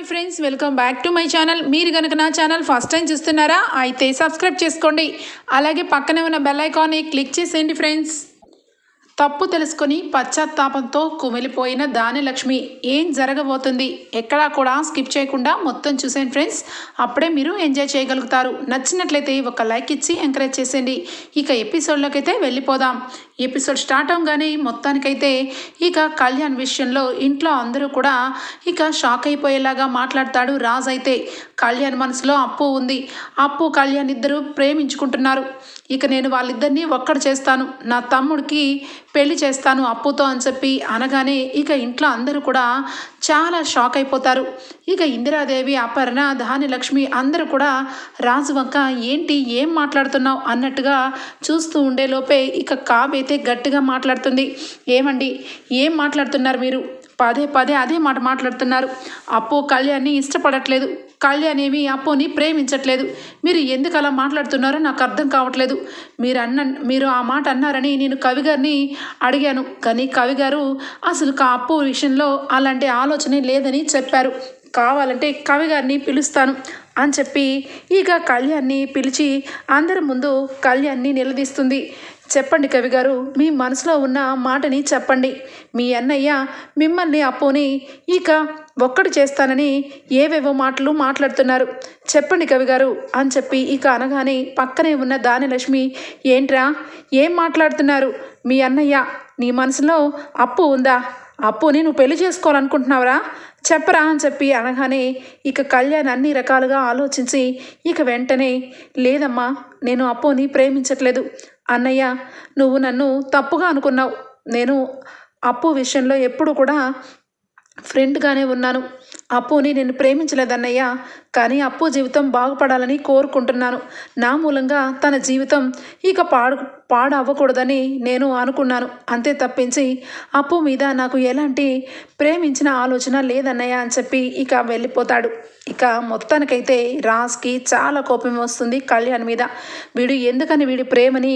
Hi friends welcome back to my channel. మీరు కనుక నా ఛానల్ ఫస్ట్ టైం చూస్తున్నారా అయితే సబ్స్క్రైబ్ చేసుకోండి. అలాగే పక్కనే ఉన్న బెల్ ఐకాన్ని క్లిక్ చేసేయండి ఫ్రెండ్స్. తప్పు తెలుసుకొని పశ్చాత్తాపంతో కుమిలిపోయిన దానిలక్ష్మి ఏం జరగబోతుంది? ఎక్కడా కూడా స్కిప్ చేయకుండా మొత్తం చూసేయండి ఫ్రెండ్స్. అప్పుడే మీరు ఎంజాయ్ చేయగలుగుతారు. నచ్చినట్లయితే ఒక లైక్ ఇచ్చి ఎంకరేజ్ చేసేయండి. ఇక ఎపిసోడ్లోకి అయితే వెళ్ళిపోదాం. ఎపిసోడ్ స్టార్ట్ అవగానే మొత్తానికైతే ఇక కళ్యాణ్ విషయంలో ఇంట్లో అందరూ కూడా ఇక షాక్ అయిపోయేలాగా మాట్లాడతాడు రాజ్ అయితే. కళ్యాణ్ మనసులో అప్పు ఉంది. అప్పు కళ్యాణ్ ఇద్దరు ప్రేమించుకుంటున్నారు. ఇక నేను వాళ్ళిద్దరినీ ఒక్కడు చేస్తాను. నా తమ్ముడికి పెళ్ళి చేస్తాను అప్పుతో అని చెప్పి అనగానే ఇక ఇంట్లో అందరూ కూడా చాలా షాక్ అయిపోతారు. ఇక ఇందిరాదేవి అపర్ణ ధాన్యలక్ష్మి అందరూ కూడా రాజు వంక ఏంటి? ఏం మాట్లాడుతున్నావు? అన్నట్టుగా చూస్తూ ఉండేలోపే ఇక ఇక అయితే గట్టిగా మాట్లాడుతుంది. ఏమండి? ఏం మాట్లాడుతున్నారు మీరు? పదే పదే అదే మాట మాట్లాడుతున్నారు. అప్పు కళ్యాణ్ని ఇష్టపడట్లేదు. కళ్యాణ్ ఏమి అప్పుని ప్రేమించట్లేదు. మీరు ఎందుకు అలా మాట్లాడుతున్నారో నాకు అర్థం కావట్లేదు. మీరు అన్న మీరు ఆ మాట అన్నారని నేను కవి గారిని అడిగాను. కానీ కవి గారు అసలు ఆ అప్పు విషయంలో అలాంటి ఆలోచనే లేదని చెప్పారు. కావాలంటే కవి గారిని పిలుస్తాను అని చెప్పి ఇక కళ్యాణ్ని పిలిచి అందరి ముందు కళ్యాణ్ని నిలదీస్తుంది. చెప్పండి కవి గారు మీ మనసులో ఉన్న మాటని చెప్పండి. మీ అన్నయ్య మిమ్మల్ని అప్పుని ఇక ఒక్కడు చేస్తానని ఏవేవో మాటలు మాట్లాడుతున్నారు. చెప్పండి కవి గారు అని చెప్పి ఇక అనగానే పక్కనే ఉన్న దానిలక్ష్మి ఏంట్రా ఏం మాట్లాడుతున్నారు? మీ అన్నయ్య నీ మనసులో అప్పు ఉందా? అప్పుని నువ్వు పెళ్ళి చేసుకోవాలనుకుంటున్నావురా? చెప్పరా? అని చెప్పి అనగానే ఇక కళ్యాణ్ అన్ని రకాలుగా ఆలోచించి ఇక వెంటనే లేదమ్మా నేను అప్పుని ప్రేమించట్లేదు. అన్నయ్య నువ్వు నన్ను తప్పుగా అనుకున్నావు. నేను అప్పు విషయంలో ఎప్పుడు కూడా ఫ్రెండ్గానే ఉన్నాను. అప్పుని నేను ప్రేమించలేదన్నయ్య కానీ అప్పు జీవితం బాగుపడాలని కోరుకుంటున్నాను. నా మూలంగా తన జీవితం ఇక పాడు పాడు అవ్వకూడదని నేను అనుకున్నాను. అంతే తప్పించి అప్పు మీద నాకు ఎలాంటి ప్రేమించిన ఆలోచన లేదన్నయ్య అని చెప్పి ఇక వెళ్ళిపోతాడు. ఇక మొత్తానికైతే రాజ్కి చాలా కోపం వస్తుంది కళ్యాణ్ మీద. వీడు ఎందుకని వీడి ప్రేమని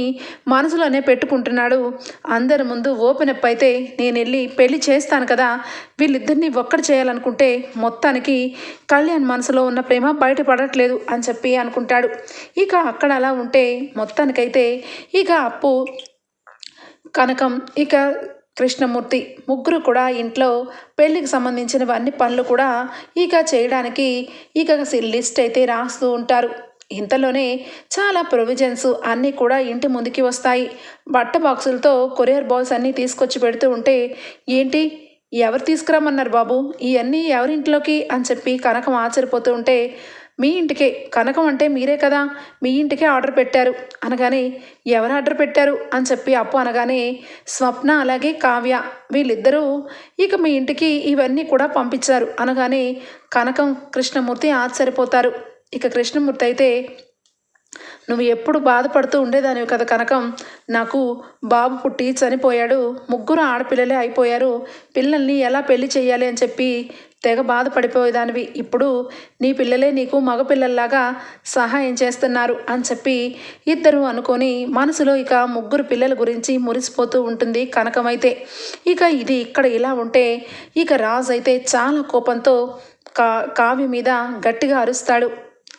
మనసులోనే పెట్టుకుంటున్నాడు? అందరి ముందు ఓపెన్ అప్ అయితే నేను వెళ్ళి పెళ్ళి చేస్తాను కదా వీళ్ళిద్దరిని ఒక్కటి చేయాలనుకుంటే మొత్తానికి కళ్యాణ్ మనసులో ఉన్న ప్రేమ బయటపడట్లేదు అని చెప్పి అనుకుంటాడు. ఇక అక్కడ అలా ఉంటే మొత్తానికైతే ఇక అప్పు కనకం ఇక కృష్ణమూర్తి ముగ్గురు కూడా ఇంట్లో పెళ్ళికి సంబంధించినవన్నీ పనులు కూడా ఇక చేయడానికి ఇక లిస్ట్ అయితే రాస్తూ ఉంటారు. ఇంతలోనే చాలా ప్రొవిజన్స్ అన్నీ కూడా ఇంటి ముందుకి వస్తాయి. బట్ట బాక్సులతో కొరియర్ బాల్స్ అన్నీ తీసుకొచ్చి పెడుతూ ఉంటే ఏంటి? ఎవరు తీసుకురమ్మన్నారు బాబు? ఇవన్నీ ఎవరింట్లోకి? అని చెప్పి కనకం ఆశ్చర్యపోతూ ఉంటే మీ ఇంటికే. కనకం అంటే మీరే కదా? మీ ఇంటికే ఆర్డర్ పెట్టారు. అనగానే ఎవరు ఆర్డర్ పెట్టారు? అని చెప్పి అప్పు అనగానే స్వప్న అలాగే కావ్య. వీళ్ళిద్దరూ ఇక మీ ఇంటికి ఇవన్నీ కూడా పంపించారు. అనగానే కనకం కృష్ణమూర్తి ఆశ్చర్యపోతారు. ఇక కృష్ణమూర్తి అయితే నువ్వు ఎప్పుడు బాధపడుతూ ఉండేదానివి కదా కనకం. నాకు బాబు పుట్టి చనిపోయాడు. ముగ్గురు ఆడపిల్లలే అయిపోయారు. పిల్లల్ని ఎలా పెళ్ళి చేయాలి అని చెప్పి తెగ బాధపడిపోయేదానివి. ఇప్పుడు నీ పిల్లలే నీకు మగపిల్లల్లాగా సహాయం చేస్తున్నారు అని చెప్పి ఇద్దరు అనుకొని మనసులో ఇక ముగ్గురు పిల్లల గురించి మురిసిపోతూ ఉంటుంది కనకమైతే. ఇక ఇది ఇక్కడ ఇలా ఉంటే ఇక రాజు అయితే చాలా కోపంతో కా కావ్య మీద గట్టిగా అరుస్తాడు.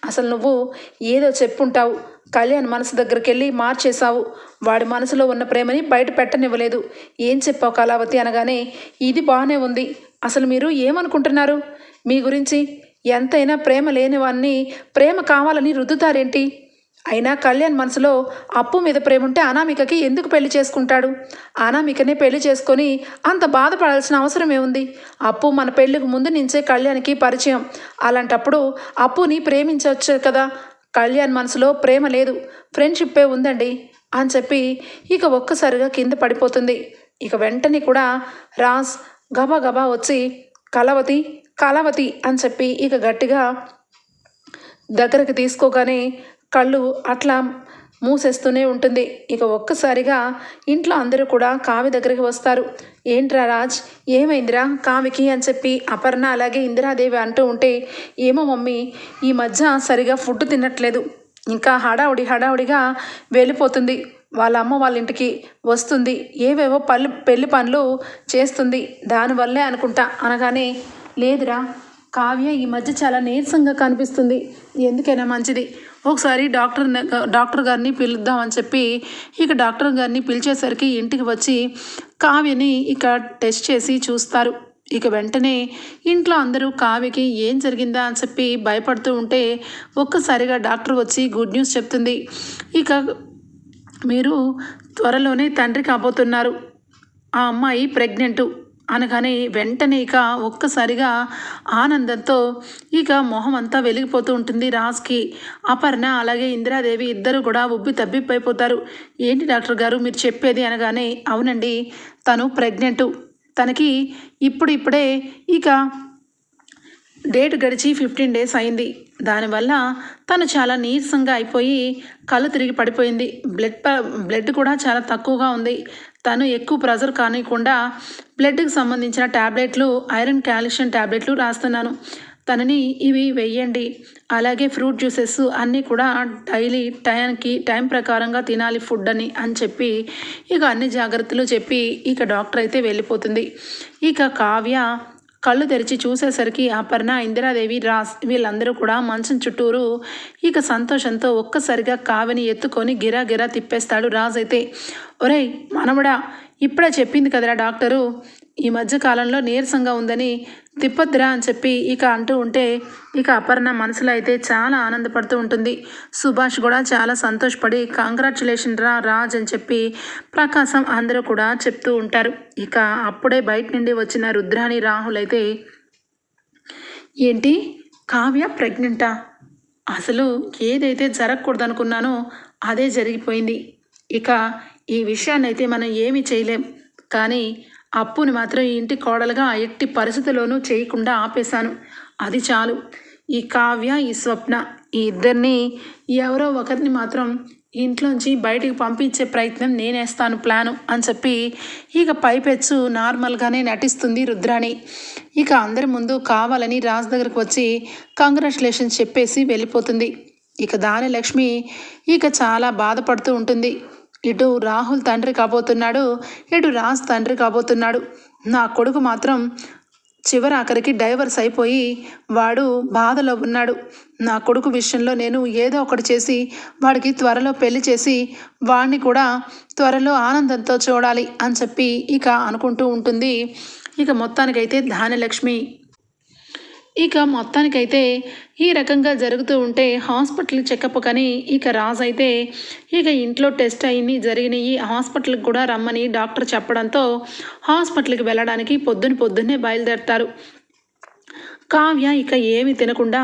అసలు నువ్వు ఏదో చెప్పుంటావు. కళ్యాణ్ మనసు దగ్గరికి వెళ్ళి మార్చేశావు. వాడి మనసులో ఉన్న ప్రేమని బయట పెట్టనివ్వలేదు. ఏం చెప్పావు కళావతి అనగానే ఇది బాగానే ఉంది. అసలు మీరు ఏమనుకుంటున్నారు? మీ గురించి ఎంతైనా ప్రేమ లేని వాడిని ప్రేమ కావాలని రుద్దుతారేంటి? అయినా కళ్యాణ్ మనసులో అప్పు మీద ప్రేమ ఉంటే అనామికకి ఎందుకు పెళ్ళి చేసుకుంటాడు? అనామికనే పెళ్ళి చేసుకొని అంత బాధపడాల్సిన అవసరం ఏముంది అప్పు మన పెళ్ళికి ముందు నుంచే కళ్యాణ్కి పరిచయం. అలాంటప్పుడు అప్పుని ప్రేమించవచ్చు కదా. కళ్యాణ్ మనసులో ప్రేమ లేదు. ఫ్రెండ్షిప్పే ఉందండి అని చెప్పి ఇక ఒక్కసారిగా కింద పడిపోతుంది. ఇక వెంటనే కూడా రాజ్ గబా గబా వచ్చి కలవతి కలవతి అని చెప్పి ఇక గట్టిగా దగ్గరకు తీసుకోగానే కళ్ళు అట్లా మూసేస్తూనే ఉంటుంది. ఇక ఒక్కసారిగా ఇంట్లో అందరూ కూడా కావి దగ్గరికి వస్తారు. ఏంట్రా రాజ్ ఏమైందిరా కావికి? అని చెప్పి అపర్ణ అలాగే ఇందిరాదేవి అంటూ ఉంటే ఏమో మమ్మీ ఈ మధ్య సరిగా ఫుడ్ తినట్లేదు. ఇంకా హడావుడి హడావుడిగా వెళ్ళిపోతుంది. వాళ్ళ అమ్మ వాళ్ళ ఇంటికి వస్తుంది. ఏవేవో పళ్ళు పెళ్ళి పనులు చేస్తుంది. దానివల్లే అనుకుంటా. అనగానే లేదురా కావ్య ఈ మధ్య చాలా నీరసంగా కనిపిస్తుంది. ఎందుకైనా మంచిది. ఒకసారి డాక్టర్ డాక్టర్ గారిని పిలుద్దామని చెప్పి ఇక డాక్టర్ గారిని పిలిచేసరికి ఇంటికి వచ్చి కావ్యని ఇక టెస్ట్ చేసి చూస్తారు. ఇక వెంటనే ఇంట్లో అందరూ కావ్యకి ఏం జరిగిందా అని చెప్పి భయపడుతూ ఉంటే ఒక్కసారిగా డాక్టర్ వచ్చి గుడ్ న్యూస్ చెప్తుంది. ఇక మీరు త్వరలోనే తండ్రి కాబోతున్నారు. ఆ అమ్మాయి ప్రెగ్నెంటు. అనగానే వెంటనే ఇక ఒక్కసారిగా ఆనందంతో ఇక మొహం అంతా వెలిగిపోతూ ఉంటుంది రాజ్కి. అపర్ణ అలాగే ఇందిరాదేవి ఇద్దరు కూడా ఉబ్బి తబ్బిబ్బైపోతారు. ఏంటి డాక్టర్ గారు మీరు చెప్పేది అనగానే అవునండి తను ప్రెగ్నెంటు. తనకి ఇప్పుడు ఇప్పుడే ఇక డేట్ గడిచి ఫిఫ్టీన్ డేస్ అయింది. దానివల్ల తను చాలా నీరసంగా అయిపోయి కళ్ళు తిరిగి పడిపోయింది. బ్లడ్ ప బ్లడ్ కూడా చాలా తక్కువగా ఉంది. తను ఎక్కువ ప్రెజర్ కానివ్వకుండా బ్లడ్కి సంబంధించిన ట్యాబ్లెట్లు ఐరన్ కాల్షియం ట్యాబ్లెట్లు రాస్తున్నాను. తనని ఇవి వేయండి అలాగే ఫ్రూట్ జ్యూసెస్ అన్నీ కూడా డైలీ టైంకి టైం ప్రకారంగా తినాలి ఫుడ్ అని అని చెప్పి ఇక అన్ని జాగ్రత్తలు చెప్పి ఇక డాక్టర్ అయితే వెళ్ళిపోతుంది. ఇక కావ్య కళ్ళు తెరిచి చూసేసరికి అపర్ణ ఇందిరాదేవి రాస్ వీళ్ళందరూ కూడా మంచం చుట్టూరు ఇక సంతోషంతో ఒక్కసారిగా కావిని ఎత్తుకొని గిరా గిరా తిప్పేస్తాడు రాజ్ అయితే. ఒరేయ్ మనవడా ఇప్పుడే చెప్పింది కదరా డాక్టరు ఈ మధ్య కాలంలో నీరసంగా ఉందని తిప్పద్దురా అని చెప్పి ఇక అంటూ ఉంటే ఇక అపర్ణ మనసులో అయితే చాలా ఆనందపడుతూ ఉంటుంది. సుభాష్ కూడా చాలా సంతోషపడి కంగ్రాచులేషన్ రా రాజ్ అని చెప్పి ప్రకాశం అందరూ కూడా చెప్తూ ఉంటారు. ఇక అప్పుడే బయట నుండి వచ్చిన రుద్రాణి రాహుల్ అయితే ఏంటి? కావ్య ప్రెగ్నెంటా? అసలు ఏదైతే జరగకూడదనుకున్నానో అదే జరిగిపోయింది. ఇక ఈ విషయాన్ని అయితే మనం ఏమి చేయలేం. కానీ అప్పుని మాత్రం ఇంటి కోడలుగా ఎట్టి పరిస్థితుల్లోనూ చేయకుండా ఆపేశాను. అది చాలు. ఈ కావ్య ఈ స్వప్న ఈ ఇద్దరిని ఎవరో ఒకరిని మాత్రం ఇంట్లోంచి బయటికి పంపించే ప్రయత్నం నేనేస్తాను ప్లాను అని చెప్పి ఇక పైపెచ్చు నార్మల్గానే నటిస్తుంది రుద్రాణి. ఇక అందరి ముందు కావాలని రాజ్ దగ్గరకు వచ్చి కంగ్రాచులేషన్స్ చెప్పేసి వెళ్ళిపోతుంది. ఇక దాని లక్ష్మి ఇక చాలా బాధపడుతూ ఉంటుంది. ఇటు రాహుల్ తండ్రి కాబోతున్నాడు ఇటు రాజ్ తండ్రి కాబోతున్నాడు. నా కొడుకు మాత్రం చివరి ఆఖరికి డైవర్స్ అయిపోయి వాడు బాధలో ఉన్నాడు. నా కొడుకు విషయంలో నేను ఏదో ఒకటి చేసి వాడికి త్వరలో పెళ్ళి చేసి వాడిని కూడా త్వరలో ఆనందంతో చూడాలి అని చెప్పి ఇక అనుకుంటూ ఉంటుంది. ఇక మొత్తానికైతే ధాన్యలక్ష్మి ఇక మొత్తానికైతే ఈ రకంగా జరుగుతూ ఉంటే హాస్పిటల్ చెకప్ కానీ ఇక రాజు అయితే ఇక ఇంట్లో టెస్ట్ అయ్యి జరిగినాయి హాస్పిటల్కి కూడా రమ్మని డాక్టర్ చెప్పడంతో హాస్పిటల్కి వెళ్ళడానికి పొద్దున పొద్దున్నే బయలుదేరతారు. కావ్య ఇక ఏమి తినకుండా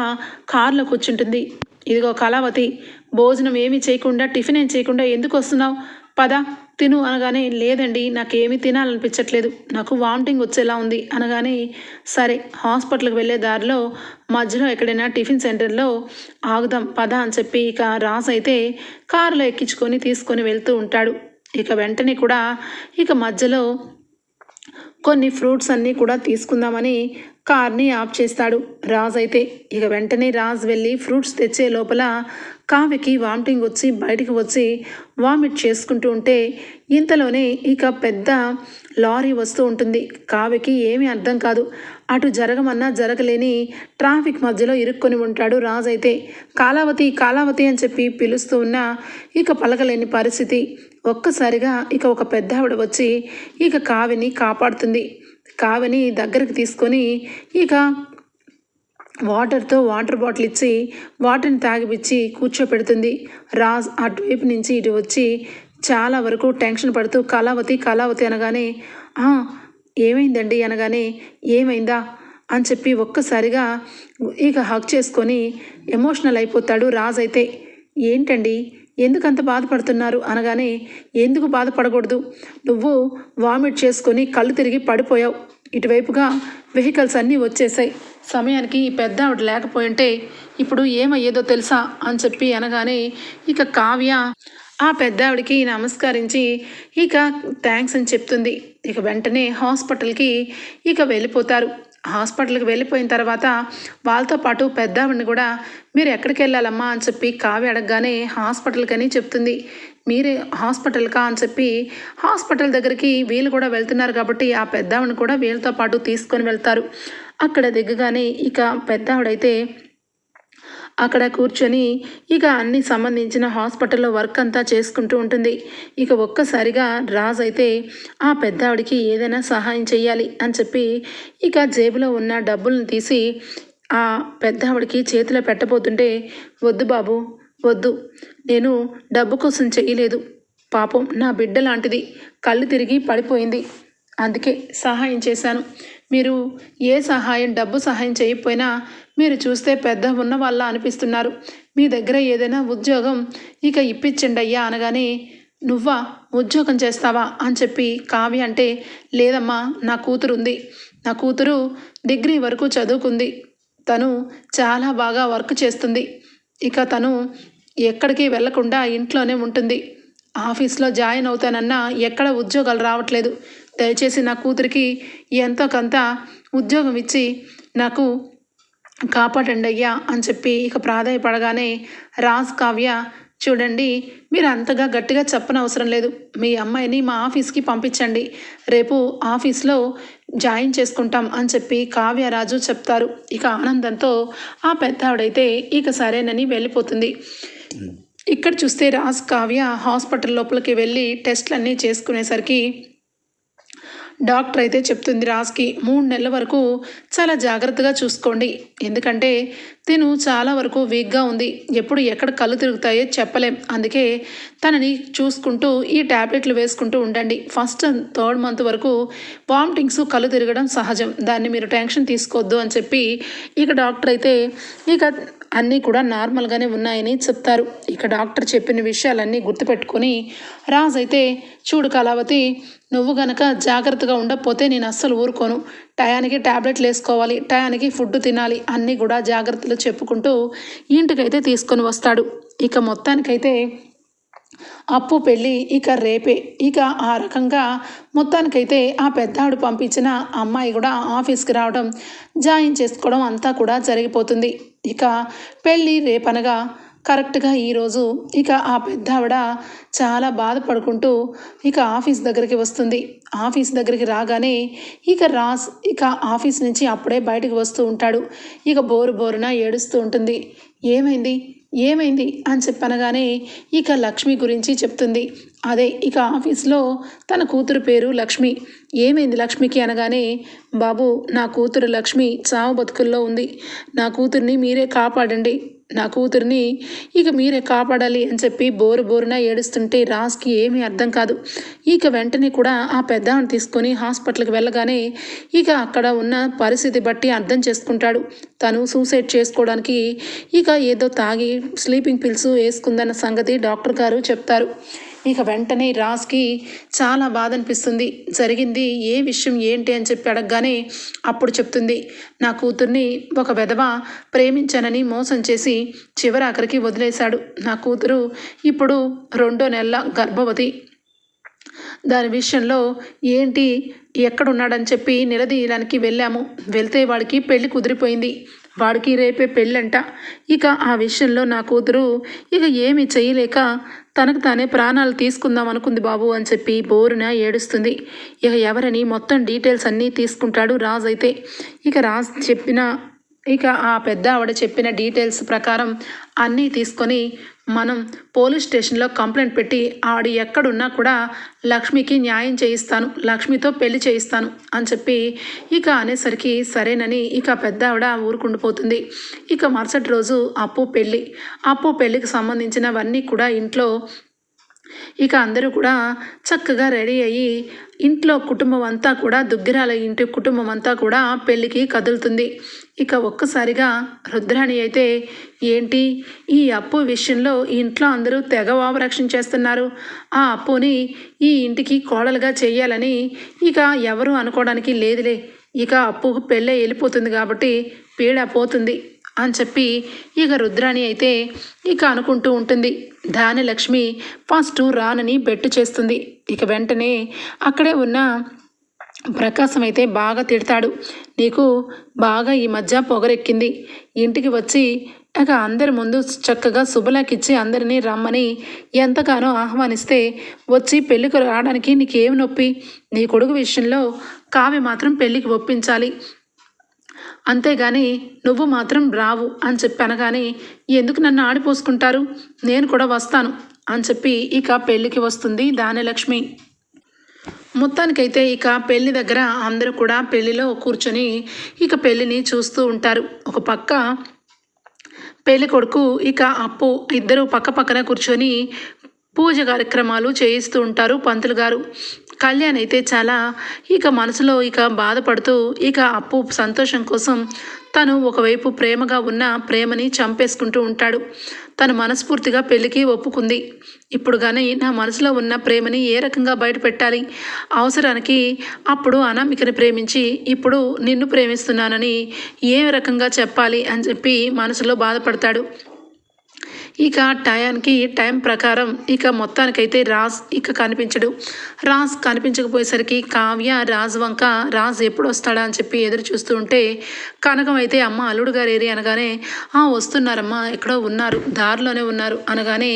కారులో కూర్చుంటుంది. ఇదిగో కళావతి భోజనం ఏమి చేయకుండా టిఫిన్ ఏం చేయకుండా ఎందుకు వస్తున్నావు? పద. తిను అనగానే లేదండి నాకేమీ తినాలనిపించట్లేదు. నాకు వామిటింగ్ వచ్చేలా ఉంది అనగానే సరే హాస్పిటల్కి వెళ్ళే దారిలో మధ్యలో ఎక్కడైనా టిఫిన్ సెంటర్లో ఆగుదాం పద అని చెప్పి ఇక రాస్ అయితే కారులో ఎక్కించుకొని తీసుకొని వెళ్తూ ఉంటాడు. ఇక వెంటనే కూడా ఇక మధ్యలో కొన్ని ఫ్రూట్స్ అన్నీ కూడా తీసుకుందామని కార్ని ఆఫ్ చేస్తాడు రాజ్ అయితే. ఇక వెంటనే రాజ్ వెళ్ళి ఫ్రూట్స్ తెచ్చే లోపల కావ్యకి వామిటింగ్ వచ్చి బయటికి వచ్చి వామిట్ చేసుకుంటూ ఉంటే ఇంతలోనే ఇక పెద్ద లారీ వస్తూ ఉంటుంది. కావ్యకి ఏమీ అర్థం కాదు. అటు జరగమన్నా జరగలేని ట్రాఫిక్ మధ్యలో ఇరుక్కొని ఉంటాడు రాజు అయితే. కాలావతి కాలావతి అని చెప్పి పిలుస్తూ ఉన్నా ఇక పలకలేని పరిస్థితి. ఒక్కసారిగా ఇక ఒక పెద్ద ఆవిడ వచ్చి ఇక కావ్యని కాపాడుతుంది. కావ్యని దగ్గరికి తీసుకొని ఇక వాటర్తో వాటర్ బాటిల్ ఇచ్చి వాటర్ని తాగిపిచ్చి కూర్చోపెడుతుంది. రాజ్ అటువైపు నుంచి ఇటు వచ్చి చాలా వరకు టెన్షన్ పడుతూ కళావతి కళావతి అనగానే ఏమైందండి? అనగానే ఏమైందా? అని చెప్పి ఒక్కసారిగా ఇక హక్ చేసుకొని ఎమోషనల్ అయిపోతాడు రాజ్ అయితే. ఏంటండి? ఎందుకంత బాధపడుతున్నారు? అనగానే ఎందుకు బాధపడకూడదు? నువ్వు వామిట్ చేసుకొని కళ్ళు తిరిగి పడిపోయావు. ఇటువైపుగా వెహికల్స్ అన్నీ వచ్చేసాయి సమయానికి ఈ పెద్ద ఆవిడ లేకపోయింటే ఇప్పుడు ఏమయ్యేదో తెలుసా అని చెప్పి అనగానే ఇక కావ్య ఆ పెద్ద ఆవిడకి నమస్కరించి ఇక థ్యాంక్స్ అని చెప్తుంది. ఇక వెంటనే హాస్పిటల్కి ఇక వెళ్ళిపోతారు. హాస్పిటల్కి వెళ్ళిపోయిన తర్వాత వాళ్ళతో పాటు పెద్ద ఆవిడని కూడా మీరు ఎక్కడికి వెళ్ళాలమ్మా? అని చెప్పి కావ్య అడగగానే హాస్పిటల్కి అని చెప్తుంది. మీరే హాస్పిటల్కా అని చెప్పి హాస్పిటల్ దగ్గరికి వీళ్ళు కూడా వెళ్తున్నారు కాబట్టి ఆ పెద్దావిని కూడా వీళ్ళతో పాటు తీసుకొని వెళ్తారు. అక్కడ దిగగానే ఇక పెద్దావిడైతే అక్కడ కూర్చొని ఇక అన్ని సంబంధించిన హాస్పిటల్లో వర్క్ అంతా చేసుకుంటూ ఉంటుంది. ఇక ఒక్కసారిగా రాజ్ అయితే ఆ పెద్దావిడికి ఏదైనా సహాయం చేయాలి అని చెప్పి ఇక జేబులో ఉన్న డబ్బులను తీసి ఆ పెద్ద ఆవిడకి చేతిలో పెట్టబోతుంటే వద్దు బాబు వద్దు. నేను డబ్బు కోసం చేయలేదు. పాపం నా బిడ్డ లాంటిది కళ్ళు తిరిగి పడిపోయింది. అందుకే సహాయం చేశాను. మీరు ఏ సహాయం డబ్బు సహాయం చేయకపోయినా మీరు చూస్తే పెద్ద ఉన్న వాళ్ళ అనిపిస్తున్నారు. మీ దగ్గర ఏదైనా ఉద్యోగం ఇక ఇప్పించండి అయ్యా అనగానే నువ్వా? ఉద్యోగం చేస్తావా? అని చెప్పి కావ్య అంటే లేదమ్మా నా కూతురు ఉంది నా కూతురు డిగ్రీ వరకు చదువుకుంది. తను చాలా బాగా వర్క్ చేస్తుంది. ఇక తను ఎక్కడికి వెళ్ళకుండా ఇంట్లోనే ఉంటుంది. ఆఫీస్లో జాయిన్ అవుతానన్నా ఎక్కడ ఉద్యోగాలు రావట్లేదు. దయచేసి నా కూతురికి ఎంతో కొంత ఉద్యోగం ఇచ్చి నాకు కాపాడండి అయ్యా అని చెప్పి ఇక ప్రాధాయపడగానే రాజ్ కావ్య చూడండి మీరు అంతగా గట్టిగా చెప్పనవసరం లేదు. మీ అమ్మాయిని మా ఆఫీస్కి పంపించండి. రేపు ఆఫీస్లో జాయిన్ చేసుకుంటాం అని చెప్పి కావ్యరాజు చెప్తారు. ఇక ఆనందంతో ఆ పెద్ద ఆవిడైతే ఇక సరేనని వెళ్ళిపోతుంది. ఇక్కడ చూస్తే రాజ్ కావ్య హాస్పిటల్ లోపలికి వెళ్ళి టెస్ట్లన్నీ చేసుకునేసరికి డాక్టర్ అయితే చెప్తుంది రాజ్కి మూడు నెలల వరకు చాలా జాగ్రత్తగా చూసుకోండి. ఎందుకంటే తిను చాలా వరకు వీక్గా ఉంది. ఎప్పుడు ఎక్కడ కళ్ళు తిరుగుతాయో చెప్పలేం. అందుకే తనని చూసుకుంటూ ఈ ట్యాబ్లెట్లు వేసుకుంటూ ఉండండి. ఫస్ట్ థర్డ్ మంత్ వరకు వామిటింగ్స్ కళ్ళు తిరగడం సహజం. దాన్ని మీరు టెన్షన్ తీసుకోవద్దు అని చెప్పి ఇక డాక్టర్ అయితే ఇక అన్నీ కూడా నార్మల్గానే ఉన్నాయని చెప్తారు. ఇక డాక్టర్ చెప్పిన విషయాలన్నీ గుర్తుపెట్టుకొని రాజ్ అయితే చూడు కళావతి నువ్వు గనక జాగ్రత్తగా ఉండకపోతే నేను అస్సలు ఊరుకోను. టయానికి ట్యాబ్లెట్లు వేసుకోవాలి టయానికి ఫుడ్ తినాలి అన్నీ కూడా జాగ్రత్తలు చెప్పుకుంటూ ఇంటికైతే తీసుకొని వస్తాడు. ఇక మొత్తానికైతే అప్పు పెళ్ళి ఇక రేపే. ఇక ఆ రకంగా మొత్తానికైతే ఆ పెద్దావిడ పంపించిన అమ్మాయి కూడా ఆఫీస్కి రావడం జాయిన్ చేసుకోవడం అంతా కూడా జరిగిపోతుంది. ఇక పెళ్ళి రేపనగా కరెక్ట్గా ఈరోజు ఇక ఆ పెద్దావిడ చాలా బాధపడుకుంటూ ఇక ఆఫీస్ దగ్గరికి వస్తుంది. ఆఫీస్ దగ్గరికి రాగానే ఇక రాస్ ఇక ఆఫీస్ నుంచి అప్పుడే బయటకు వస్తూ ఉంటాడు. ఇక బోరు బోరున ఏడుస్తూ ఉంటుంది. ఏమైంది? ఏమైంది? అని చెప్పనగానే ఇక లక్ష్మి గురించి చెప్తుంది. అదే ఇక ఆఫీస్లో తన కూతురు పేరు లక్ష్మి. ఏమైంది లక్ష్మికి అనగానే బాబు నా కూతురు లక్ష్మి చావు బతుకుల్లో ఉంది. నా కూతుర్ని మీరే కాపాడండి. నా కూతుర్ని ఇక మీరే కాపాడాలి అని చెప్పి బోరు బోరున ఏడుస్తుంటే రాజ్కి ఏమీ అర్థం కాదు. ఇక వెంటనే కూడా ఆ పెద్దాన్ని తీసుకొని హాస్పిటల్కి వెళ్ళగానే ఇక అక్కడ ఉన్న పరిస్థితి బట్టి అర్థం చేసుకుంటాడు. తను సూసైడ్ చేసుకోవడానికి ఇక ఏదో తాగి స్లీపింగ్ పిల్స్ వేసుకుందన్న సంగతి డాక్టర్ గారు చెప్తారు. ఇక వెంటనే రాజ్కి చాలా బాధ అనిపిస్తుంది జరిగింది ఏ విషయం ఏంటి అని చెప్పి అడగగానే అప్పుడు చెప్తుంది నా కూతుర్ని ఒక వెధవ ప్రేమించానని మోసం చేసి చివరి ఆఖరికి వదిలేశాడు. నా కూతురు ఇప్పుడు రెండో నెలల గర్భవతి. దాని విషయంలో ఏంటి ఎక్కడున్నాడని చెప్పి నిలదీయడానికి వెళ్ళాము. వెళ్తే వాడికి పెళ్ళి కుదిరిపోయింది. వాడికి రేపే పెళ్ళంట. ఇక ఆ విషయంలో నా కూతురు ఇక ఏమీ చేయలేక తనకు తానే ప్రాణాలు తీసుకుందాం అనుకుంది బాబు అని చెప్పి బోరున ఏడుస్తుంది. ఇక ఎవరని మొత్తం డీటెయిల్స్ అన్నీ తీసుకుంటాడు రాజ్ అయితే. ఇక రాజ్ చెప్పిన ఇక ఆ పెద్ద ఆవిడ చెప్పిన డీటెయిల్స్ ప్రకారం అన్నీ తీసుకొని మనం పోలీస్ స్టేషన్లో కంప్లైంట్ పెట్టి ఆవిడ ఎక్కడున్నా కూడా లక్ష్మికి న్యాయం చేయిస్తాను లక్ష్మితో పెళ్ళి చేయిస్తాను అని చెప్పి ఇక అనేసరికి సరేనని ఇక పెద్ద ఆవిడ ఊరుకుండిపోతుంది. ఇక మరుసటి రోజు అప్పు పెళ్ళి అప్పు పెళ్ళికి సంబంధించినవన్నీ కూడా ఇంట్లో ఇక అందరూ కూడా చక్కగా రెడీ అయ్యి ఇంట్లో కుటుంబం అంతా కూడా దుగ్గిరాల ఇంటి కుటుంబం అంతా కూడా పెళ్ళికి కదులుతుంది. ఇక ఒక్కసారిగా రుద్రాణి అయితే ఏంటి? ఈ అప్పు విషయంలో ఇంట్లో అందరూ తెగ ఓవరాక్షన్ చేస్తున్నారు. ఆ అప్పుని ఈ ఇంటికి కోడలుగా చేయాలని ఇక ఎవరు అనుకోవడానికి లేదులే. ఇక అప్పు పెళ్ళే వెళ్ళిపోతుంది కాబట్టి పీడ పోతుంది అని చెప్పి ఇక రుద్రాణి అయితే ఇక అనుకుంటూ ఉంటుంది. దాని లక్ష్మి ఫస్ట్ రానని బెట్టు చేస్తుంది. ఇక వెంటనే అక్కడే ఉన్న ప్రకాశం అయితే బాగా తిడతాడు. నీకు బాగా ఈ మధ్య పొగరెక్కింది. ఇంటికి వచ్చి ఇక అందరి ముందు చక్కగా శుభలాకిచ్చి అందరినీ రమ్మని ఎంతగానో ఆహ్వానిస్తే వచ్చి పెళ్ళికి రావడానికి నీకేమి నొప్పి? నీ కొడుకు విషయంలో కావి మాత్రం పెళ్ళికి ఒప్పించాలి. అంతేగాని నువ్వు మాత్రం రావు అని చెప్పి అనగానే ఎందుకు నన్ను ఆడిపోసుకుంటారు? నేను కూడా వస్తాను అని చెప్పి ఇక పెళ్ళికి వస్తుంది దానిలక్ష్మి మొత్తానికైతే ఇక పెళ్ళి దగ్గర అందరూ కూడా పెళ్ళిలో కూర్చొని ఇక పెళ్ళిని చూస్తూ ఉంటారు. ఒక పక్క పెళ్ళి కొడుకు ఇక అప్పు ఇద్దరు పక్క పక్కన కూర్చొని పూజ కార్యక్రమాలు చేయిస్తూ ఉంటారు పంతులు గారు. కళ్యాణ్ అయితే చాలా ఇక మనసులో ఇక బాధపడుతూ ఇక అప్పు సంతోషం కోసం తను ఒకవైపు ప్రేమగా ఉన్న ప్రేమని చంపేసుకుంటూ ఉంటాడు. తను మనస్ఫూర్తిగా పెళ్ళికి ఒప్పుకుంది. ఇప్పుడు కానీ నా మనసులో ఉన్న ప్రేమని ఏ రకంగా బయట పెట్టాలి? అవసరానికి అప్పుడు అనామికని ప్రేమించి ఇప్పుడు నిన్ను ప్రేమిస్తున్నానని ఏ రకంగా చెప్పాలి అని చెప్పి మనసులో బాధపడతాడు. ఇక టయానికి టైం ప్రకారం ఇక మొత్తానికైతే రాజ్ ఇక కనిపించడు. రాజ్ కనిపించకపోయేసరికి కావ్య రాజ్ వంక రాజ్ ఎప్పుడు వస్తాడా అని చెప్పి ఎదురు చూస్తూ ఉంటే కనకం అయితే అమ్మ అల్లుడు గారు ఏరి అనగానే ఆ వస్తున్నారమ్మా ఎక్కడో ఉన్నారు దారిలోనే ఉన్నారు అనగానే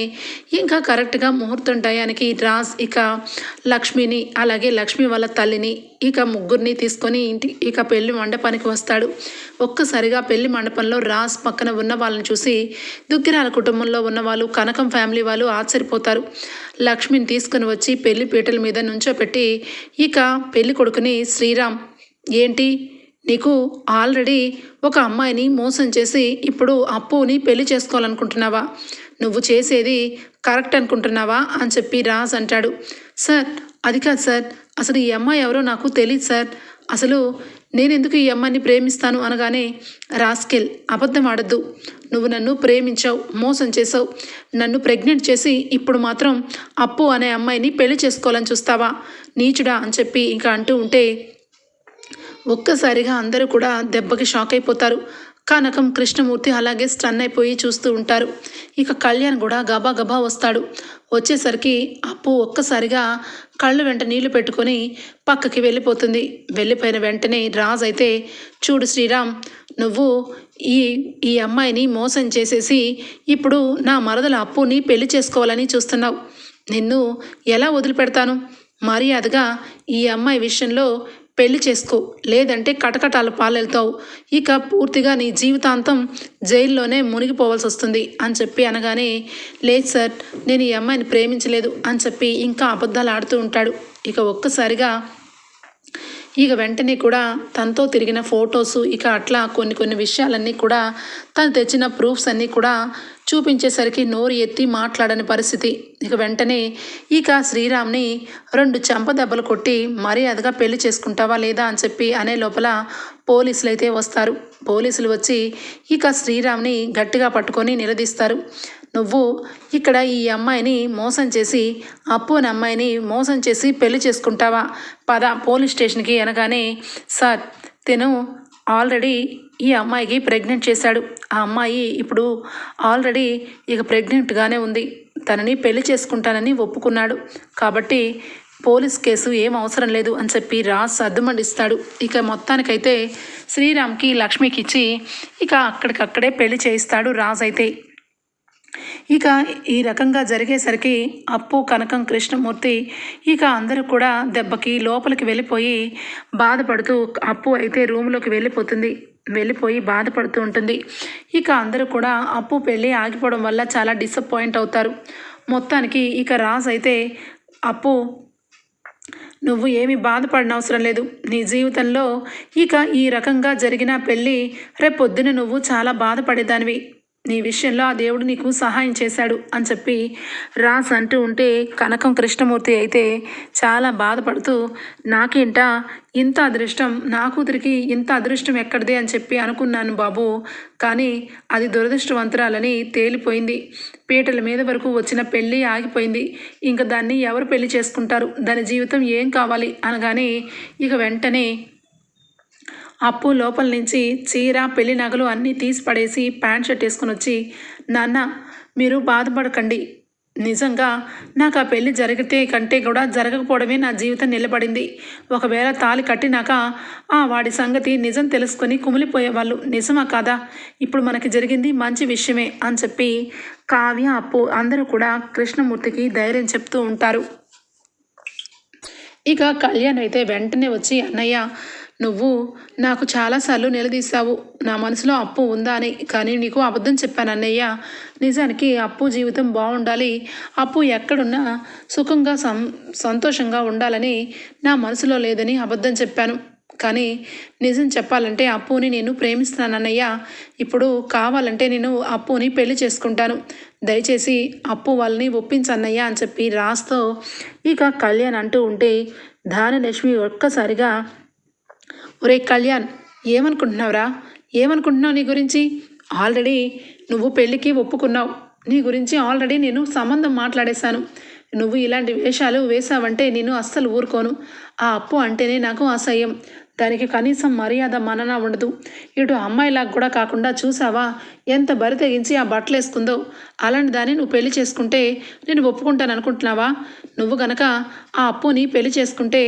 ఇంకా కరెక్ట్గా ముహూర్తం టయానికి రాజ్ ఇక లక్ష్మిని అలాగే లక్ష్మి వాళ్ళ తల్లిని ఇక ముగ్గురిని తీసుకొని ఇంటి ఇక పెళ్ళి మండపానికి వస్తాడు. ఒక్కసారిగా పెళ్ళి మండపంలో రాజ్ పక్కన ఉన్న వాళ్ళని చూసి దుగ్గిరాల కుటుంబంలో ఉన్న వాళ్ళు కనకం ఫ్యామిలీ వాళ్ళు ఆశ్చర్యపోతారు. లక్ష్మిని తీసుకుని వచ్చి పెళ్ళి పీటల మీద నుంచోపెట్టి ఇక పెళ్ళి కొడుకుని శ్రీరామ్ ఏంటి? నీకు ఆల్రెడీ ఒక అమ్మాయిని మోసం చేసి ఇప్పుడు అప్పుని పెళ్ళి చేసుకోవాలనుకుంటున్నావా? నువ్వు చేసేది కరెక్ట్ అనుకుంటున్నావా? అని చెప్పి రాజ్ అంటాడు. సార్ అది కాదు సార్. అసలు ఈ అమ్మాయి ఎవరో నాకు తెలియదు సార్. అసలు నేను ఎందుకు ఈ అమ్మాయిని ప్రేమిస్తాను అనగానే రాస్కెల్ అబద్ధం ఆడద్దు. నువ్వు నన్ను ప్రేమించావు మోసం చేసావు నన్ను ప్రెగ్నెంట్ చేసి ఇప్పుడు మాత్రం అప్పు అనే అమ్మాయిని పెళ్ళి చేసుకోవాలని చూస్తావా? నీచుడా? అని చెప్పి ఇంకా అంటూ ఉంటే ఒక్కసారిగా అందరూ కూడా దెబ్బకి షాక్ అయిపోతారు. కనకం కృష్ణమూర్తి అలాగే స్టన్ అయిపోయి చూస్తూ ఉంటారు. ఇక కళ్యాణ్ కూడా గబా గబా వస్తాడు. వచ్చేసరికి అప్పు ఒక్కసారిగా కళ్ళు వెంట నీళ్ళు పెట్టుకొని పక్కకి వెళ్ళిపోతుంది. వెళ్ళిపోయిన వెంటనే రాజ్ అయితే చూడు శ్రీరామ్ నువ్వు ఈ ఈ అమ్మాయిని మోసం చేసేసి ఇప్పుడు నా మరదల అప్పుని పెళ్ళి చేసుకోవాలని చూస్తున్నావు. నిన్ను ఎలా వదిలిపెడతాను? మర్యాదగా ఈ అమ్మాయి విషయంలో పెళ్ళి చేసుకో. లేదంటే కటకటాల పాలెళ్తావు. ఇక పూర్తిగా నీ జీవితాంతం జైల్లోనే మునిగిపోవాల్సి వస్తుంది అని చెప్పి అనగానే లేదు సార్ నేను ఈ అమ్మాయిని ప్రేమించలేదు అని చెప్పి ఇంకా అబద్ధాలు ఆడుతూ ఉంటాడు. ఇక ఒక్కసారిగా ఇక వెంటనే కూడా తనతో తిరిగిన ఫొటోస్ ఇక అట్లా కొన్ని కొన్ని విషయాలన్నీ కూడా తను తెచ్చిన ప్రూఫ్స్ అన్నీ కూడా చూపించేసరికి నోరు ఎత్తి మాట్లాడని పరిస్థితి. ఇక వెంటనే ఇక శ్రీరామ్ని రెండు చెంప దెబ్బలు కొట్టి మర్యాదగా పెళ్ళి చేసుకుంటావా లేదా అని చెప్పి అనే లోపల పోలీసులు అయితే వస్తారు. పోలీసులు వచ్చి ఇక శ్రీరామ్ని గట్టిగా పట్టుకొని నిలదీస్తారు. నువ్వు ఇక్కడ ఈ అమ్మాయిని మోసం చేసి అప్పు అనే అమ్మాయిని మోసం చేసి పెళ్ళి చేసుకుంటావా? పద పోలీస్ స్టేషన్కి అనగానే సార్ తిను ఆల్రెడీ ఈ అమ్మాయికి ప్రెగ్నెంట్ చేశాడు. ఆ అమ్మాయి ఇప్పుడు ఆల్రెడీ ఇక ప్రెగ్నెంట్గానే ఉంది. తనని పెళ్ళి చేసుకుంటానని ఒప్పుకున్నాడు. కాబట్టి పోలీస్ కేసు ఏం అవసరం లేదు అని చెప్పి రాజ్ సర్దుమండిస్తాడు. ఇక మొత్తానికైతే శ్రీరామ్కి లక్ష్మికి ఇచ్చి ఇక అక్కడికక్కడే పెళ్ళి చేయిస్తాడు రాజ్ అయితే ఇక ఈ రకంగా జరిగేసరికి అప్పు కనకం కృష్ణమూర్తి ఇక అందరూ కూడా దెబ్బకి లోపలికి వెళ్ళిపోయి బాధపడుతూ అప్పు అయితే రూమ్లోకి వెళ్ళిపోతుంది వెళ్ళిపోయి బాధపడుతూ ఉంటుంది. ఇక అందరూ కూడా అప్పు పెళ్ళి ఆగిపోవడం వల్ల చాలా డిసప్పాయింట్ అవుతారు. మొత్తానికి ఇక రాజ్ అయితే అప్పు నువ్వు ఏమి బాధపడిన అవసరం లేదు. నీ జీవితంలో ఇక ఈ రకంగా జరిగిన పెళ్ళి రేపొద్దున నువ్వు చాలా బాధపడేదానివి. నీ విషయంలో ఆ దేవుడు నీకు సహాయం చేశాడు అని చెప్పి రాస్ అంటూ ఉంటే కనకం కృష్ణమూర్తి అయితే చాలా బాధపడుతూ నాకేంట? ఇంత అదృష్టం నా కూతురికి ఇంత అదృష్టం ఎక్కడిది? అని చెప్పి అనుకున్నాను బాబు. కానీ అది దురదృష్టవంతురాలని తేలిపోయింది. పీటల మీద వరకు వచ్చిన పెళ్ళి ఆగిపోయింది. ఇంకా దాన్ని ఎవరు పెళ్ళి చేసుకుంటారు? దాని జీవితం ఏం కావాలి? అనగానే ఇక వెంటనే అప్పు లోపల నుంచి చీర పెళ్ళి నగలు అన్నీ తీసి పడేసి ప్యాంట్ షర్ట్ వేసుకొని వచ్చి నాన్న మీరు బాధపడకండి. నిజంగా నాకు ఆ పెళ్ళి జరిగితే కంటే కూడా జరగకపోవడమే నా జీవితం నిలబడింది. ఒకవేళ తాలి కట్టినాక ఆ వాడి సంగతి నిజం తెలుసుకొని కుమిలిపోయేవాళ్ళు. నిజమా కాదా? ఇప్పుడు మనకి జరిగింది మంచి విషయమే అని చెప్పి కావ్య అప్పు అందరూ కూడా కృష్ణమూర్తికి ధైర్యం చెప్తూ ఉంటారు. ఇక కళ్యాణ్ అయితే వెంటనే వచ్చి అన్నయ్య నువ్వు నాకు చాలాసార్లు నిలదీశావు. నా మనసులో అప్పు ఉందా అని కానీ నీకు అబద్ధం చెప్పాను అన్నయ్య. నిజానికి అప్పు జీవితం బాగుండాలి. అప్పు ఎక్కడున్నా సుఖంగా సం సంతోషంగా ఉండాలని నా మనసులో లేదని అబద్ధం చెప్పాను. కానీ నిజం చెప్పాలంటే అప్పుని నేను ప్రేమిస్తున్నానన్నయ్య ఇప్పుడు కావాలంటే నేను అప్పుని పెళ్ళి చేసుకుంటాను. దయచేసి అప్పు వాళ్ళని ఒప్పించన్నయ్య అని చెప్పి రాస్తో ఇక కళ్యాణ్ అంటూ ఉంటే ధానలక్ష్మి ఒక్కసారిగా ఒరే కళ్యాణ్ ఏమనుకుంటున్నావురా? ఏమనుకుంటున్నావు నీ గురించి? ఆల్రెడీ నువ్వు పెళ్ళికి ఒప్పుకున్నావు. నీ గురించి ఆల్రెడీ నేను సంబంధం మాట్లాడేశాను. నువ్వు ఇలాంటి వేషాలు వేశావంటే నేను అస్సలు ఊరుకోను. ఆ అప్పు అంటేనే నాకు అసహ్యం. దానికి కనీసం మర్యాద మనన ఉండదు. ఇటు అమ్మాయిలాగా కూడా కాకుండా చూసావా? ఎంత బరి తెగించి ఆ బట్టలు వేసుకుందో అలాంటి దాన్ని నువ్వు పెళ్ళి చేసుకుంటే నేను ఒప్పుకుంటాను అనుకుంటున్నావా నువ్వు గనక ఆ అప్పుని పెళ్ళి చేసుకుంటే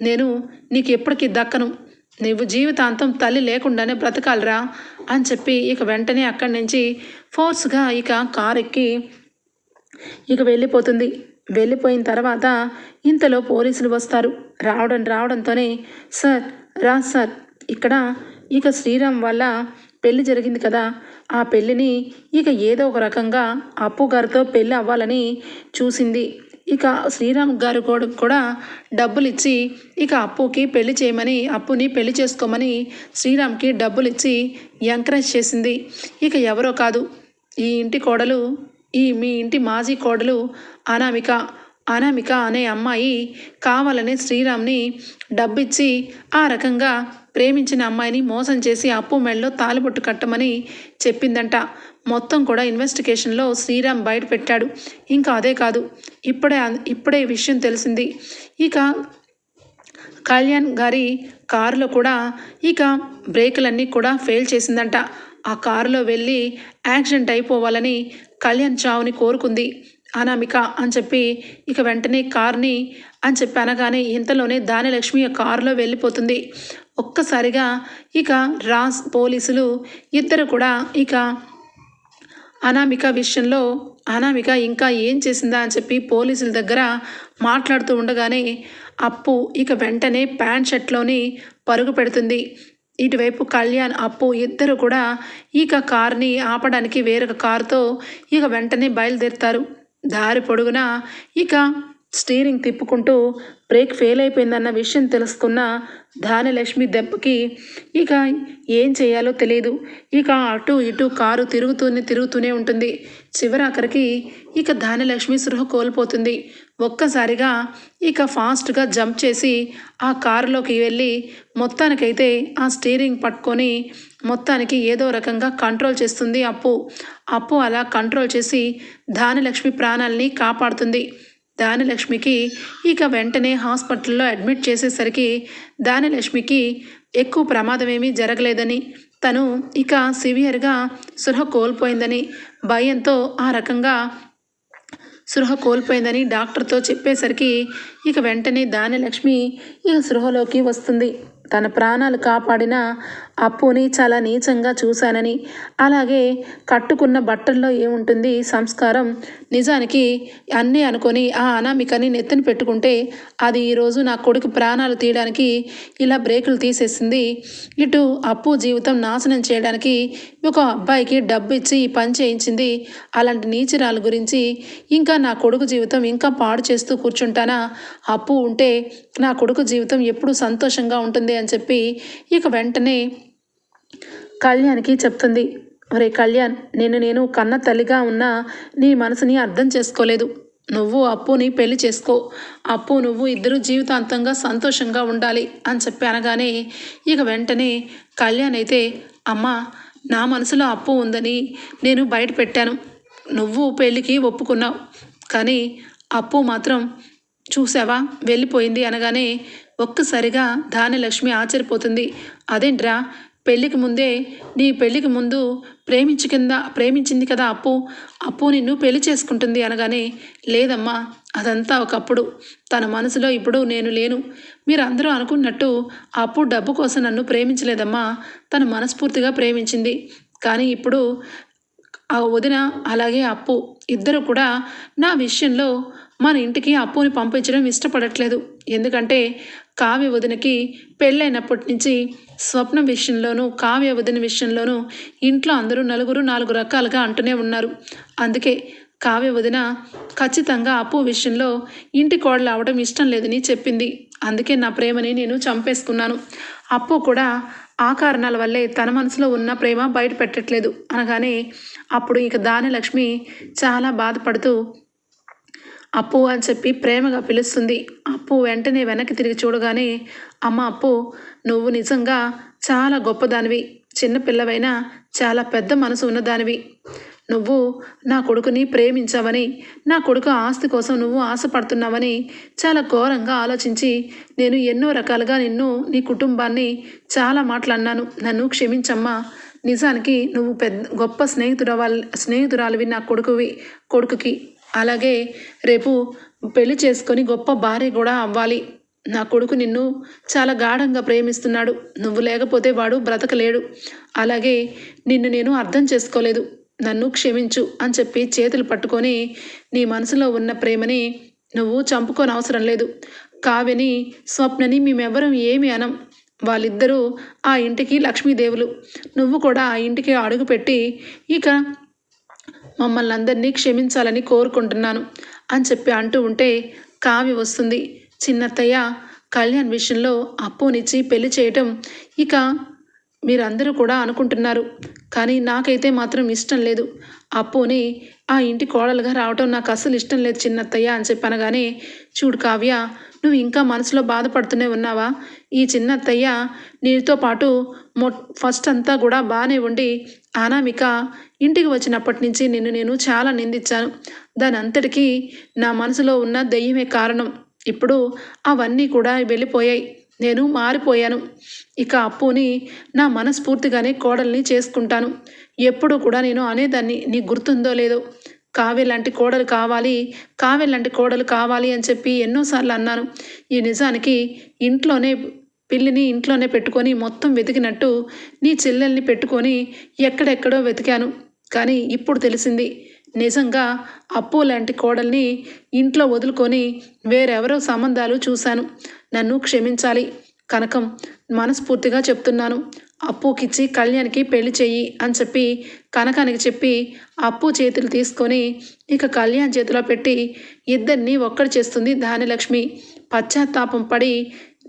నేను నీకు ఎప్పటికీ దక్కను. నువ్వు జీవితాంతం తల్లి లేకుండానే బ్రతకాలిరా అని చెప్పి ఇక వెంటనే అక్కడి నుంచి ఫోర్స్గా ఇక కార్ ఎక్కి ఇక వెళ్ళిపోతుంది. వెళ్ళిపోయిన తర్వాత ఇంతలో పోలీసులు వస్తారు. రావడం రావడంతోనే సార్ రా సార్ ఇక్కడ ఇక శ్రీరామ్ వల్ల పెళ్ళి జరిగింది కదా. ఆ పెళ్ళిని ఇక ఏదో ఒక రకంగా అప్పు గారితో పెళ్ళి అవ్వాలని చూసింది. ఇక శ్రీరామ్ గారు కూడా కూడా డబ్బులు ఇచ్చి ఇక అప్పుకి పెళ్ళి చేయమని అప్పుని పెళ్ళి చేసుకోమని శ్రీరామ్కి డబ్బులు ఇచ్చి ఎంకరేజ్ చేసింది. ఇక ఎవరో కాదు. ఈ ఇంటి కోడలు ఈ మీ ఇంటి మాజీ కోడలు అనామిక. అనామిక అనే అమ్మాయి కావాలని శ్రీరామ్ని డబ్బిచ్చి ఆ రకంగా ప్రేమించిన అమ్మాయిని మోసం చేసి అప్పు మెళ్ళలో తాలిబొట్టు కట్టమని చెప్పిందంట. మొత్తం కూడా ఇన్వెస్టిగేషన్లో శ్రీరామ్ బయట పెట్టాడు. ఇంకా అదే కాదు ఇప్పుడే ఇప్పుడే విషయం తెలిసింది. ఇక కళ్యాణ్ గారి కారులో కూడా ఇక బ్రేకులన్నీ కూడా ఫెయిల్ చేసిందంట. ఆ కారులో వెళ్ళి యాక్సిడెంట్ అయిపోవాలని కళ్యాణ్ చావుని కోరుకుంది. అనామిక అని చెప్పి ఇక వెంటనే కార్ని అని చెప్పి అనగానే ఇంతలోనే దానిలక్ష్మి ఆ కారులో వెళ్ళిపోతుంది. ఒక్కసారిగా ఇక రాస్ పోలీసులు ఇద్దరు కూడా ఇక అనామిక విషయంలో అనామిక ఇంకా ఏం చేసిందా అని చెప్పి పోలీసుల దగ్గర మాట్లాడుతూ ఉండగానే అప్పు ఇక వెంటనే ప్యాంట్ షర్ట్లోని పరుగు పెడుతుంది. ఇటువైపు కళ్యాణ్ అప్పు ఇద్దరు కూడా ఇక కార్ని ఆపడానికి వేరొక కారుతో ఇక వెంటనే బయలుదేరుతారు. దారి పొడుగునా ఇక స్టీరింగ్ తిప్పుకుంటూ బ్రేక్ ఫెయిల్ అయిపోయిందన్న విషయం తెలుసుకున్న ధానలక్ష్మి దెబ్బకి ఇక ఏం చేయాలో తెలియదు ఇక అటు ఇటు కారు తిరుగుతూనే తిరుగుతూనే ఉంటుంది. చివరాఖరికి ఇక ధానలక్ష్మి సృహ కోల్పోతుంది. ఒక్కసారిగా ఇక ఫాస్ట్గా జంప్ చేసి ఆ కారులోకి వెళ్ళి మొత్తానికైతే ఆ స్టీరింగ్ పట్టుకొని మొత్తానికి ఏదో రకంగా కంట్రోల్ చేస్తుంది అప్పు. అప్పు అలా కంట్రోల్ చేసి ధానలక్ష్మి ప్రాణాలని కాపాడుతుంది. దానిలక్ష్మికి ఇక వెంటనే హాస్పిటల్లో అడ్మిట్ చేసేసరికి దానిలక్ష్మికి ఎక్కువ ప్రమాదమేమీ జరగలేదని తను ఇక సివియర్గా సృహ కోల్పోయిందని భయంతో ఆ రకంగా సృహ కోల్పోయిందని డాక్టర్తో చెప్పేసరికి ఇక వెంటనే దానిలక్ష్మి ఇక సృహలోకి వస్తుంది. తన ప్రాణాలు కాపాడిన అప్పుని చాలా నీచంగా చూశానని. అలాగే కట్టుకున్న బట్టల్లో ఏముంటుంది? సంస్కారం. నిజానికి అన్నీ అనుకొని ఆ అనామికని నెత్తిన పెట్టుకుంటే అది ఈరోజు నా కొడుకు ప్రాణాలు తీయడానికి ఇలా బ్రేకులు తీసేసింది. ఇటు అప్పు జీవితం నాశనం చేయడానికి ఒక అబ్బాయికి డబ్బు ఇచ్చి పని చేయించింది. అలాంటి నీచిరాల గురించి ఇంకా నా కొడుకు జీవితం ఇంకా పాడు చేస్తూ కూర్చుంటానా? అప్పు ఉంటే నా కొడుకు జీవితం ఎప్పుడు సంతోషంగా ఉంటుంది అని చెప్పి ఇక వెంటనే కళ్యాణ్కి చెప్తుంది ఒరే కళ్యాణ్ నేను నేను కన్న తల్లిగా ఉన్న నీ మనసుని అర్థం చేసుకోలేదు. నువ్వు అప్పుని పెళ్ళి చేసుకో. అప్పు నువ్వు ఇద్దరు జీవితాంతంగా సంతోషంగా ఉండాలి అని చెప్పి అనగానే ఇక వెంటనే కళ్యాణ్ అయితే అమ్మా నా మనసులో అప్పు ఉందని నేను బయట పెట్టాను. నువ్వు పెళ్ళికి ఒప్పుకున్నావు. కానీ అప్పు మాత్రం చూసావా? వెళ్ళిపోయింది అనగానే ఒక్కసారిగా ధాన్యలక్ష్మి ఆశ్చర్యపోతుంది. అదేంట్రా? పెళ్ళికి ముందే నీ పెళ్ళికి ముందు ప్రేమించు కింద ప్రేమించింది కదా అప్పు. అప్పు నిన్ను పెళ్ళి చేసుకుంటుంది అనగానే లేదమ్మా అదంతా ఒకప్పుడు. తన మనసులో ఇప్పుడు నేను లేను. మీరందరూ అనుకున్నట్టు అప్పు డబ్బు కోసం నన్ను ప్రేమించలేదమ్మా. తను మనస్ఫూర్తిగా ప్రేమించింది. కానీ ఇప్పుడు ఆ వదిన అలాగే అప్పు ఇద్దరు కూడా నా విషయంలో మన ఇంటికి అప్పుని పంపించడం ఇష్టపడట్లేదు. ఎందుకంటే కావ్య వదినకి పెళ్ళైనప్పటి నుంచి స్వప్నం విషయంలోనూ కావ్య వదిన విషయంలోనూ ఇంట్లో అందరూ నలుగురు నాలుగు రకాలుగా అంటూనే ఉన్నారు. అందుకే కావ్య వదిన ఖచ్చితంగా అప్పు విషయంలో ఇంటి కోడలు అవడం ఇష్టం లేదని చెప్పింది. అందుకే నా ప్రేమని నేను చంపేసుకున్నాను. అప్పు కూడా ఆ కారణాల వల్లే తన మనసులో ఉన్న ప్రేమ బయట పెట్టట్లేదు అనగానే అప్పుడు ఇక దానిలక్ష్మి చాలా బాధపడుతూ అప్పు అని చెప్పి ప్రేమగా పిలుస్తుంది. అప్పు వెంటనే వెనక్కి తిరిగి చూడగానే అమ్మ అప్పు నువ్వు నిజంగా చాలా గొప్పదానివి. చిన్నపిల్లవైనా చాలా పెద్ద మనసు ఉన్నదానివి. నువ్వు నా కొడుకుని ప్రేమించావని నా కొడుకు ఆస్తి కోసం నువ్వు ఆశపడుతున్నావని చాలా ఘోరంగా ఆలోచించి నేను ఎన్నో రకాలుగా నిన్ను నీ కుటుంబాన్ని చాలా మాట్లాడినాను నన్ను క్షమించమ్మా. నిజానికి నువ్వు పెద్ద గొప్ప స్నేహితురాలు స్నేహితురాలివి నా కొడుకువి కొడుకుకి. అలాగే రేపు పెళ్ళి చేసుకొని గొప్ప భార్య కూడా అవ్వాలి. నా కొడుకు నిన్ను చాలా గాఢంగా ప్రేమిస్తున్నాడు. నువ్వు లేకపోతే వాడు బ్రతకలేడు. అలాగే నిన్ను నేను అర్థం చేసుకోలేదు. నన్ను క్షమించు అని చెప్పి చేతులు పట్టుకొని నీ మనసులో ఉన్న ప్రేమని నువ్వు చంపుకోని అవసరం లేదు. కావ్యని స్వప్నని మేమెవ్వరం ఏమి అనం వాళ్ళిద్దరూ ఆ ఇంటికి లక్ష్మీదేవులు. నువ్వు కూడా ఆ ఇంటికి అడుగుపెట్టి ఇక మమ్మల్ని అందరినీ క్షమించాలని కోరుకుంటున్నాను అని చెప్పి అంటూ ఉంటే కావ్య వస్తుంది. చిన్నత్తయ్య కళ్యాణ్ విషయంలో అప్పునిచ్చి పెళ్ళి చేయటం ఇక మీరందరూ కూడా అనుకుంటున్నారు. కానీ నాకైతే మాత్రం ఇష్టం లేదు. అప్పుని ఆ ఇంటి కోడలుగా రావటం నాకు అసలు ఇష్టం లేదు చిన్నత్తయ్య అని చెప్పనగానే చూడు కావ్య నువ్వు ఇంకా మనసులో బాధపడుతూనే ఉన్నావా? ఈ చిన్నత్తయ్య నీతో పాటు మొ ఫస్ట్ అంతా కూడా బాగానే ఉండి అనామిక ఇంటికి వచ్చినప్పటి నుంచి నిన్ను నేను చాలా నిందించాను. దాని అంతటికీ నా మనసులో ఉన్న దెయ్యమే కారణం. ఇప్పుడు అవన్నీ కూడా వెళ్ళిపోయాయి. నేను మారిపోయాను. ఇక అప్పుని నా మనస్ఫూర్తిగానే కోడల్ని చేసుకుంటాను. ఎప్పుడు కూడా నేను అనేదాన్ని. నీకు గుర్తుందో లేదో. కావ్య లాంటి కోడలు కావాలి. కావ్య లాంటి కోడలు కావాలి అని చెప్పి ఎన్నోసార్లు అన్నాను. ఈ నిజానికి ఇంట్లోనే పిల్లిని ఇంట్లోనే పెట్టుకొని మొత్తం వెతికినట్టు నీ చెల్లెల్ని పెట్టుకొని ఎక్కడెక్కడో వెతికాను. కానీ ఇప్పుడు తెలిసింది నిజంగా అప్పు లాంటి కోడల్ని ఇంట్లో వదులుకొని వేరెవరో సంబంధాలు చూశాను. నన్ను క్షమించాలి. కనకం మనస్ఫూర్తిగా చెప్తున్నాను. అప్పుకిచ్చి కళ్యాణ్కి పెళ్ళి చెయ్యి అని చెప్పి కనకానికి చెప్పి అప్పు చేతులు తీసుకొని ఇక కళ్యాణ్ చేతిలో పెట్టి ఇద్దరిని ఒక్కడి చేస్తుంది ధాన్యలక్ష్మి. పశ్చాత్తాపం పడి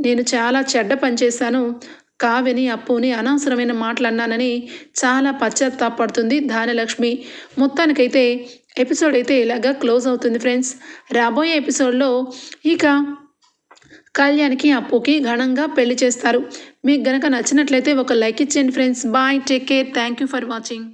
నేను చాలా చెడ్డ పని చేశాను. కావ్యని అప్పుని అనవసరమైన మాటలు అన్నానని చాలా పశ్చాత్తాపడుతుంది ధాన్యలక్ష్మి. మొత్తానికైతే ఎపిసోడ్ అయితే ఇలాగా క్లోజ్ అవుతుంది ఫ్రెండ్స్. రాబోయే ఎపిసోడ్లో ఇక కళ్యాణ్కి అప్పుకి ఘనంగా పెళ్ళి చేస్తారు. మీకు గనక నచ్చినట్లయితే ఒక లైక్ ఇచ్చేయండి friends. Bye take care. Thank you for watching.